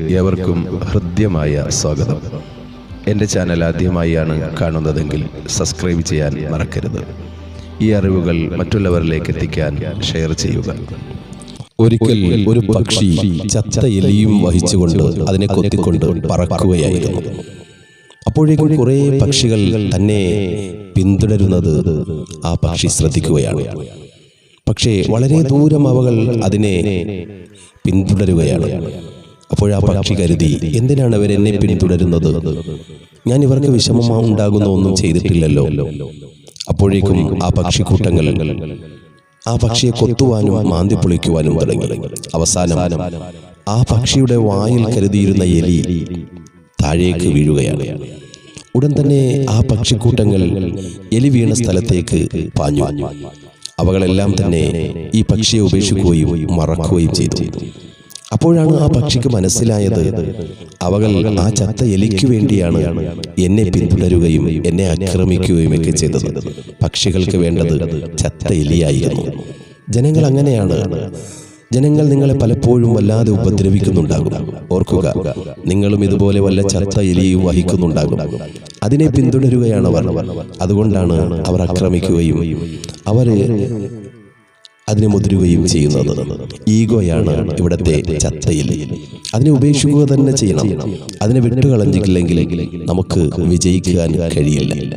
ഏവർക്കും ഹൃദ്യമായ സ്വാഗതം. എന്റെ ചാനൽ ആദ്യമായാണ് കാണുന്നതെങ്കിൽ സബ്സ്ക്രൈബ് ചെയ്യാൻ മറക്കരുത്. ഈ അറിവുകൾ മറ്റുള്ളവരിലേക്ക് എത്തിക്കാൻ ഷെയർ ചെയ്യുക. ഒരിക്കൽ ഒരു പക്ഷി ചത്ത എലിയും വഹിച്ചുകൊണ്ട് അതിനെ കൊത്തിക്കൊണ്ട് പറക്കുകയായിരുന്നു. അപ്പോഴേക്കും കുറേ പക്ഷികൾ തന്നെ പിന്തുടരുന്നത് ആ പക്ഷി ശ്രദ്ധിക്കുകയാണ്. പക്ഷേ വളരെ ദൂരം അവകൾ അതിനെ പിന്തുടരുകയാണ്. അപ്പോഴാ പക്ഷി കരുതി എന്തിനാണ് അവർ എന്നെ പിന്തുടരുന്നത്? ഞാൻ ഇവർക്ക് വിഷമം ഉണ്ടാകുന്ന ഒന്നും ചെയ്തിട്ടില്ലല്ലോ. അപ്പോഴേക്കും ആ പക്ഷിക്കൂട്ടങ്ങൾ ആ പക്ഷിയെ കൊത്തുവാനും മാന്തി പൊളിക്കുവാനും തുടങ്ങി. അവസാനം ആ പക്ഷിയുടെ വായിൽ കരുതിയിരുന്ന എലി താഴേക്ക് വീഴുകയാണ്. ഉടൻ തന്നെ ആ പക്ഷിക്കൂട്ടങ്ങൾ എലി വീണ സ്ഥലത്തേക്ക് പാഞ്ഞു. അവകളെല്ലാം തന്നെ ഈ പക്ഷിയെ ഉപേക്ഷിക്കുകയും മറക്കുകയും ചെയ്തു. അപ്പോഴാണ് ആ പക്ഷിക്ക് മനസ്സിലായത്. അവകൾ ആ ചത്ത എലിക്ക് വേണ്ടിയാണ് എന്നെ പിന്തുടരുകയും എന്നെ ആക്രമിക്കുകയും ഒക്കെ ചെയ്തത്. പക്ഷികൾക്ക് വേണ്ടത് ചത്ത എലിയായിരുന്നു ജനങ്ങൾ അങ്ങനെയാണ്. ജനങ്ങൾ നിങ്ങളെ പലപ്പോഴും വല്ലാതെ ഉപദ്രവിക്കുന്നുണ്ടാകും. ഓർക്കുക നിങ്ങളും ഇതുപോലെ വല്ല ചത്ത എലിയും വഹിക്കുന്നുണ്ടാകും. അതിനെ പിന്തുടരുകയാണ് അവർ. അതുകൊണ്ടാണ് അവർ ആക്രമിക്കുകയും അവർ അതിനെ മുതിരുകയും ചെയ്യുന്നത്. ഈഗോയാണ് ഇവിടത്തെ ചത്തയിൽ. അതിനെ ഉപേക്ഷിക്കുക തന്നെ ചെയ്യണം. അതിനെ വിട്ടുകളഞ്ഞില്ലെങ്കിൽ നമുക്ക് വിജയിക്കാൻ കഴിയില്ല.